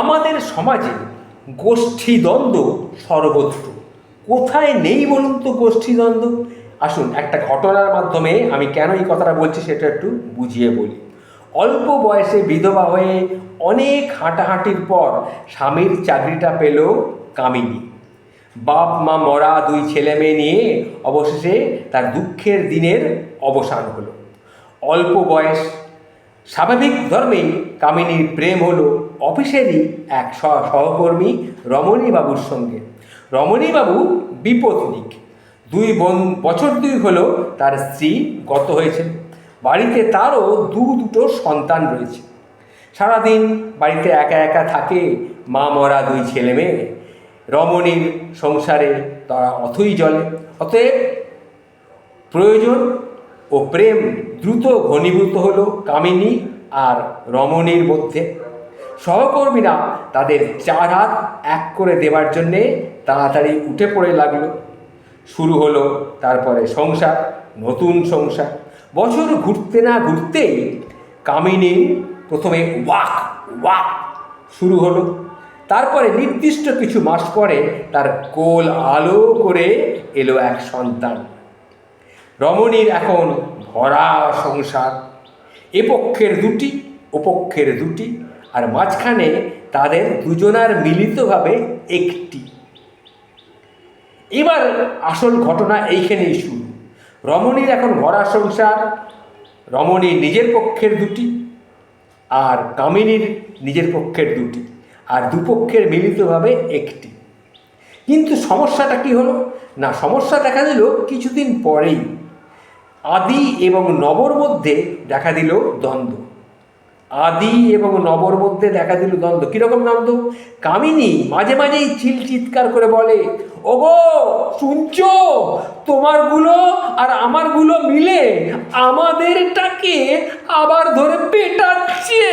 আমাদের সমাজে গোষ্ঠীদ্বন্দ্ব সর্বত্র। কোথায় নেই বলুন তো গোষ্ঠীদ্বন্দ্ব? আসুন, একটা ঘটনার মাধ্যমে আমি কেন এই কথাটা বলছি সেটা একটু বুঝিয়ে বলি। অল্প বয়সে বিধবা হয়ে অনেক হাঁটাহাঁটির পর স্বামীর চাকরিটা পেল কামিনী। বাপ, মা মরা দুই ছেলে মেয়ে নিয়ে অবশেষে তার দুঃখের দিনের অবসান হলো। অল্প বয়স, স্বাভাবিক ধর্মেই কামিনীর প্রেম হলো। অফিসেরই এক সহ- সহকর্মী রমণীবাবুর সঙ্গে। রমণীবাবু বিপত্নিক দুই বোন, বছর দুই হলো তার স্ত্রী গত হয়েছে। বাড়িতে তারও দু দুটো সন্তান রয়েছে। সারাদিন বাড়িতে একা একা থাকে মা মরা দুই ছেলে মেয়ে। রমণীর সংসারে তারা অথই জলে অতএব প্রয়োজন ও প্রেম দ্রুত ঘনীভূত হলো কামিনী আর রমণীর মধ্যে। সহকর্মীরা তাদের চার হাত এক করে দেওয়ার জন্যে তাড়াতাড়ি উঠে পড়ে লাগল। শুরু হলো তারপরে সংসার, নতুন সংসার। বছর ঘুরতে না ঘুরতেই কামিনী প্রথমে ওয়াক ওয়াক শুরু হলো। তারপরে নির্দিষ্ট কিছু মাস পরে তার কোল আলো করে এলো এক সন্তান। রমণীর এখন ভরা সংসার। এ পক্ষের দুটি ওপক্ষের দুটি। আর মাঝখানে তাদের দুজনার মিলিতভাবে একটি। এবার আসল ঘটনা এইখানেই শুরু। রমণীর এখন ভরা সংসার রমণীর নিজের পক্ষের দুটি আর কামিনীর নিজের পক্ষের দুটি আর দুপক্ষের মিলিতভাবে একটি। কিন্তু সমস্যাটা কি হলো? না, সমস্যা দেখা দিল কিছুদিন পরেই। আদি এবং নবর মধ্যে দেখা দিল দ্বন্দ্ব। আদি এবং নবর মধ্যে দেখা দিল দ্বন্দ্ব। কীরকম দ্বন্দ্ব? কামিনী মাঝে মাঝেই চিল চিৎকার করে বলে ও ওগো, শুনছো? তোমারগুলো আর আমারগুলো মিলে আমাদেরটাকে আবার ধরে পেটাচ্ছে।